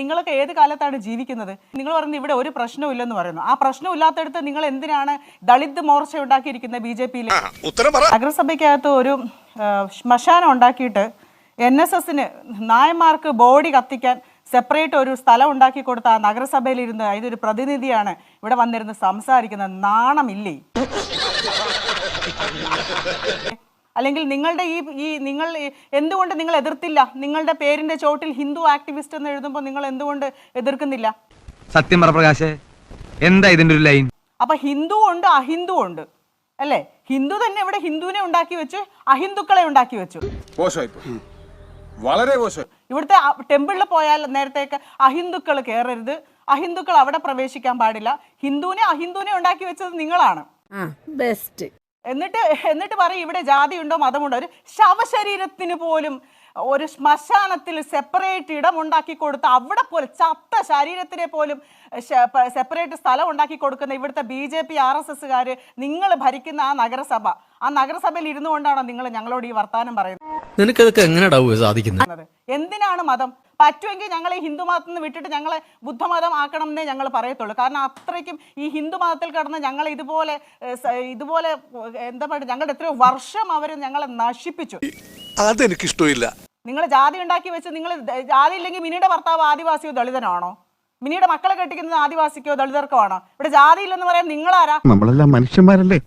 നിങ്ങളൊക്കെ ഏത് കാലത്താണ് ജീവിക്കുന്നത്? നിങ്ങൾ പറയുന്നത് ഇവിടെ ഒരു പ്രശ്നവും ഇല്ലെന്ന് പറയുന്നു. ആ പ്രശ്നമില്ലാത്തടത്ത് നിങ്ങൾ എന്തിനാണ് ദളിത് മോർച്ച ഉണ്ടാക്കിയിരിക്കുന്നത് ബി ജെ പിയിൽ നഗരസഭയ്ക്കകത്ത് ഒരു ശ്മശാനം ഉണ്ടാക്കിയിട്ട് എൻ എസ് എസിന് നായന്മാർക്ക് ബോഡി കത്തിക്കാൻ സെപ്പറേറ്റ് ഒരു സ്ഥലം ഉണ്ടാക്കി കൊടുത്ത ആ നഗരസഭയിലിരുന്ന് അതിന്റെ ഒരു പ്രതിനിധിയാണ് ഇവിടെ വന്നിരുന്ന് സംസാരിക്കുന്നത്. നാണമില്ലേ? അല്ലെങ്കിൽ നിങ്ങളുടെ ഈ ഈ നിങ്ങൾ എന്തുകൊണ്ട് നിങ്ങൾ എതിർത്തില്ല? നിങ്ങളുടെ പേരിന്റെ ചോട്ടിൽ ഹിന്ദു ആക്ടിവിസ്റ്റ് എന്ന് എഴുതുമ്പോൾ നിങ്ങൾ എന്തുകൊണ്ട് എതിർക്കുന്നില്ല? സത്യം പറ പ്രകാശേ എന്താ ഇതിന്റെ ഒരു ലൈൻ? അപ്പൊ ഹിന്ദു ഉണ്ട് അഹിന്ദു ഉണ്ട്. അല്ലേ? ഹിന്ദു തന്നെ ഇവിടെ ഹിന്ദുവിനെ ഉണ്ടാക്കി വെച്ചു അഹിന്ദുക്കളെ ഉണ്ടാക്കി വെച്ചു. വളരെ ഇവിടുത്തെ ടെമ്പിളിൽ പോയാൽ നേരത്തേക്ക് അഹിന്ദുക്കൾ കയറരുത്. അഹിന്ദുക്കൾ അവിടെ പ്രവേശിക്കാൻ പാടില്ല. ഹിന്ദുവിനെ അഹിന്ദുവിനെ ഉണ്ടാക്കി വെച്ചത് നിങ്ങളാണ്. ആ ബെസ്റ്റ് എന്നിട്ട് എന്നിട്ട് പറയും ഇവിടെ ജാതിയുണ്ടോ മതമുണ്ടോ? ഒരു ശവശരീരത്തിന് പോലും ഒരു ശ്മശാനത്തിൽ സെപ്പറേറ്റ് ഇടം ഉണ്ടാക്കി കൊടുത്ത് അവിടെ പോലും ചത്ത ശരീരത്തിനെ പോലും സെപ്പറേറ്റ് സ്ഥലം ഉണ്ടാക്കി കൊടുക്കുന്ന ഇവിടുത്തെ B J P R S എസ്സുകാർ നിങ്ങൾ ഭരിക്കുന്ന ആ നഗരസഭ. ആ നഗരസഭയിൽ ഇരുന്നു കൊണ്ടാണോ നിങ്ങൾ ഞങ്ങളോട് ഈ വർത്തമാനം പറയുന്നത്? നിനക്കതൊക്കെ സാധിക്കുന്നത്. എന്തിനാണ് മതം? പറ്റുമെങ്കിൽ ഞങ്ങൾ ഈ ഹിന്ദു മതത്തിൽ നിന്ന് വിട്ടിട്ട് ഞങ്ങളെ ബുദ്ധമതം ആക്കണം എന്നേ ഞങ്ങൾ പറയത്തുള്ളൂ. കാരണം അത്രയ്ക്കും ഈ ഹിന്ദു മതത്തിൽ കിടന്ന് ഞങ്ങൾ ഇതുപോലെ ഇതുപോലെ എന്താ പറയുക ഞങ്ങളുടെ എത്രയോ വർഷം അവർ ഞങ്ങളെ നശിപ്പിച്ചു. അതെനിക്കിഷ്ടമില്ല. നിങ്ങൾ ജാതി ഉണ്ടാക്കി വെച്ച് നിങ്ങൾ ജാതി ഇല്ലെങ്കിൽ മിനിയുടെ ഭർത്താവ് ആദിവാസിയോ ദളിതനാണോ? മിനിയുടെ മക്കളെ കെട്ടിക്കുന്നത് ആദിവാസിക്കോ ദളിതർക്കോ ആണോ? ഇവിടെ ജാതി ഇല്ലെന്ന് പറയാൻ നിങ്ങളാരാ? നമ്മളെല്ലാം മനുഷ്യന്മാരല്ലേ?